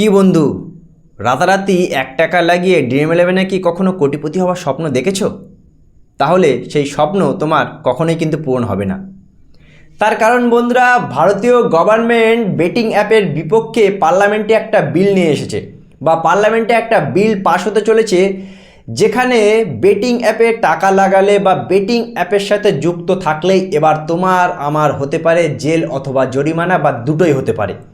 কি বন্ধু? রাতারাতি এক টাকা লাগিয়ে ড্রিম ইলেভেনে কি কখনো কোটিপতি হওয়ার স্বপ্ন দেখেছ? তাহলে সেই স্বপ্ন তোমার কখনোই কিন্তু পূরণ হবে না। তার কারণ বন্ধুরা, ভারতীয় গভর্নমেন্ট বেটিং অ্যাপের বিপক্ষে পার্লামেন্টে একটা বিল নিয়ে এসেছে বা পার্লামেন্টে একটা বিল পাশ হতে চলেছে যেখানে বেটিং অ্যাপে টাকা লাগালে বা বেটিং অ্যাপের সাথে যুক্ত থাকলেই এবার তোমার, আমার হতে পারে জেল অথবা জরিমানা বা দুটোই হতে পারে।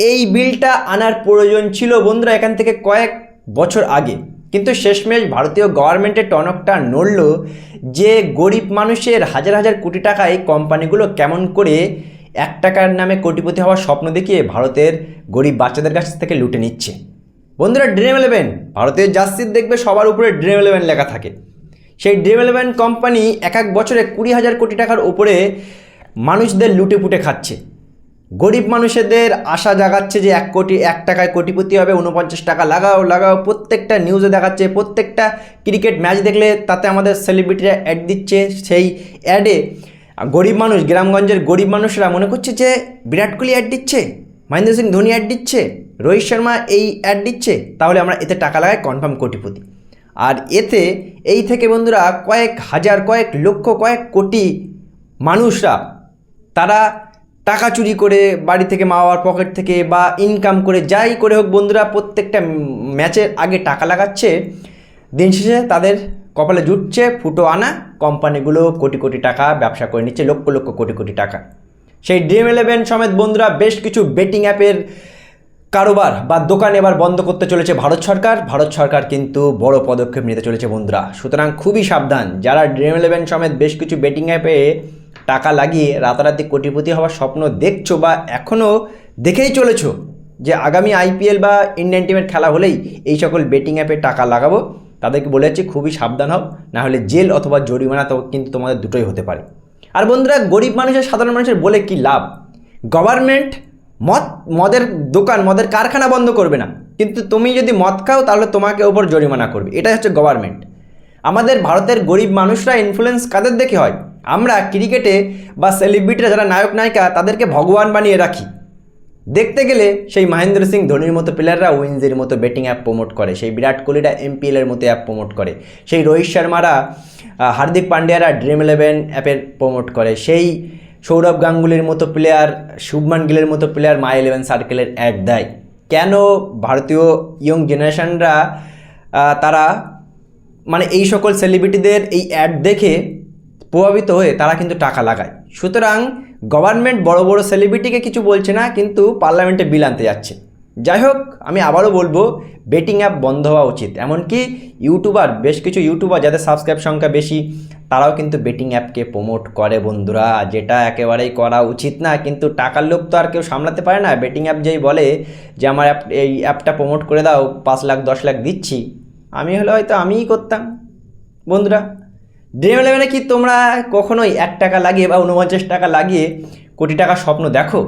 এই বিলটা আনার প্রয়োজন ছিল বন্ধুরা এখান থেকে কয়েক বছর আগে। কিন্তু শেষমেশ ভারতীয় গভর্নমেন্টের টনকটা নড়ল যে গরিব মানুষের হাজার হাজার কোটি টাকা এই কোম্পানিগুলো কেমন করে এক টাকার নামে কোটিপতি হওয়ার স্বপ্ন দেখিয়ে ভারতের গরিব বাচ্চাদের কাছ থেকে লুটে নিচ্ছে। বন্ধুরা ড্রিম ইলেভেন ভারতের জার্সির দেখবে সবার উপরে ড্রিম ইলেভেন লেখা থাকে। সেই ড্রিম ইলেভেন কোম্পানি এক এক বছরে কুড়ি হাজার কোটি টাকার উপরে মানুষদের লুটে পুটে খাচ্ছে। গরিব মানুষদের আশা জাগাচ্ছে যে এক কোটি, এক টাকায় কোটিপতি হবে উনপঞ্চাশ টাকা লাগাও লাগাও, প্রত্যেকটা নিউজে দেখাচ্ছে, প্রত্যেকটা ক্রিকেট ম্যাচ দেখলে তাতে আমাদের সেলিব্রিটিরা অ্যাড দিচ্ছে সেই অ্যাডে গরিব মানুষ, গ্রামগঞ্জের গরিব মানুষরা মনে করছে যে বিরাট কোহলি অ্যাড দিচ্ছে, মহেন্দ্র সিং ধোনি অ্যাড দিচ্ছে, রোহিত শর্মা এই অ্যাড দিচ্ছে, তাহলে আমরা এতে টাকা লাগাই কনফার্ম কোটিপতি। আর এতে এই থেকে বন্ধুরা কয়েক হাজার, কয়েক লক্ষ, কয়েক কোটি মানুষরা, তারা টাকা চুরি করে বাড়ি থেকে, মা বাবার পকেট থেকে বা ইনকাম করে যাই করে হোক, বন্ধুরা প্রত্যেকটা ম্যাচের আগে টাকা লাগাচ্ছে। দিন শেষে তাদের কপালে জুটছে ফুটো আনা কোম্পানিগুলো কোটি কোটি টাকা ব্যবসা করে নিচ্ছে, লক্ষ লক্ষ কোটি কোটি টাকা। সেই ড্রিম ইলেভেন সমেত বন্ধুরা বেশ কিছু বেটিং অ্যাপের কারোবার বা দোকান এবার বন্ধ করতে চলেছে ভারত সরকার। ভারত সরকার কিন্তু বড় পদক্ষেপ নিতে চলেছে বন্ধুরা। সুতরাং খুবই সাবধান। যারা ড্রিম ইলেভেন সমেত বেশ কিছু বেটিং অ্যাপে টাকা লাগিয়ে রাতারাতি কোটিপতি হওয়ার স্বপ্ন দেখছ বা এখনও দেখেই চলেছো যে আগামী আইপিএল বা ইন্ডিয়ান টিমের খেলা হলেই এই সকল বেটিং অ্যাপে টাকা লাগাবো? তাদেরকে বলে যাচ্ছি, খুবই সাবধান হও, না হলে জেল অথবা জরিমানা তো কিন্তু তোমাদের দুটোই হতে পারে। আর বন্ধুরা, গরিব মানুষের, সাধারণ মানুষের বলে কি লাভ? গভর্নমেন্ট মদ, মদের দোকান, মদের কারখানা বন্ধ করবে না। কিন্তু তুমি যদি মদ খাও, তাহলে তোমাকে ওপর জরিমানা করবে। এটাই হচ্ছে গভর্নমেন্ট আমাদের ভারতের গরিব মানুষরা ইনফ্লুয়েন্স কাদের দেখে হয়? আমরা ক্রিকেটে বা সেলিব্রিটিরা যারা নায়ক, নায়িকা, তাদেরকে ভগবান বানিয়ে রাখি। দেখতে গেলে সেই মহেন্দ্র সিং ধোনির মতো প্লেয়াররা উইনজের মতো ব্যাটিং অ্যাপ প্রমোট করে, সেই বিরাট কোহলিরা এমপিএলের মতো অ্যাপ প্রমোট করে, সেই রোহিত শর্মারা হার্দিক পান্ডিয়ারা ড্রিম ইলেভেন অ্যাপের প্রমোট করে, সেই সৌরভ গাঙ্গুলির মতো প্লেয়ার শুভমান গিলের মতো প্লেয়ার মাই ইলেভেন সার্কেলের অ্যাড দেয়। কেন ভারতীয় ইয়ং জেনারেশনরা তারা মানে এই সকল সেলিব্রিটিদের এই অ্যাড দেখে প্রভাবিত হয়ে তারা কিন্তু টাকা লাগায়। সুতরাং গভর্নমেন্ট বড় বড় সেলিব্রিটিকে কিছু বলছে না, কিন্তু পার্লামেন্টে বিল আনতে যাচ্ছে। যাই হোক, আমি আবারও বলব বেটিং অ্যাপ বন্ধ হওয়া উচিত। এমনকি ইউটিউবার বেশ কিছু ইউটিউবার যাদের সাবস্ক্রাইব সংখ্যা বেশি, তারাও কিন্তু বেটিং অ্যাপকে প্রমোট করে বন্ধুরা। যেটা একেবারেই করা উচিত না, কিন্তু টাকার লোক তো আর কেউ সামলাতে পারে না। বেটিং অ্যাপ যেই বলে যে, আমার অ্যাপ এই অ্যাপটা প্রমোট করে দাও, পাঁচ লাখ, দশ লাখ দিচ্ছি। আমি হলে হয়তো আমিই করতাম। বন্ধুরা ড্রিম ইলেভেনে কি তোমরা কখনোই এক টাকা লাগিয়ে বা উনপঞ্চাশ টাকা লাগিয়ে কোটি টাকার স্বপ্ন দেখো?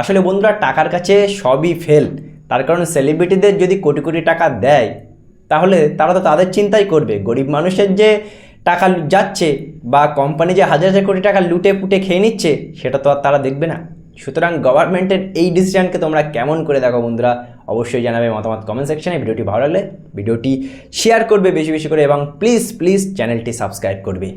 আসলে বন্ধুরা, টাকার কাছে সবই ফেল তার কারণ সেলিব্রিটিদের যদি কোটি কোটি টাকা দেয়, তাহলে তারা তো তাদের চিন্তাই করবে। গরিব মানুষের যে টাকা যাচ্ছে বা কোম্পানি যে হাজার হাজার কোটি টাকা লুটে পুটে খেয়ে নিচ্ছে, সেটা তো আর তারা দেখবে না। সুতরাং গভর্নমেন্টের এই ডিসিশানকে তোমরা কেমন করে দেখো বন্ধুরা, অবশ্যই জানাবে মতামত কমেন্ট সেকশানে ভিডিওটি ভালো লাগলে ভিডিওটি শেয়ার করবে বেশি বেশি করে এবং প্লিজ প্লিজ চ্যানেলটি সাবস্ক্রাইব করবে।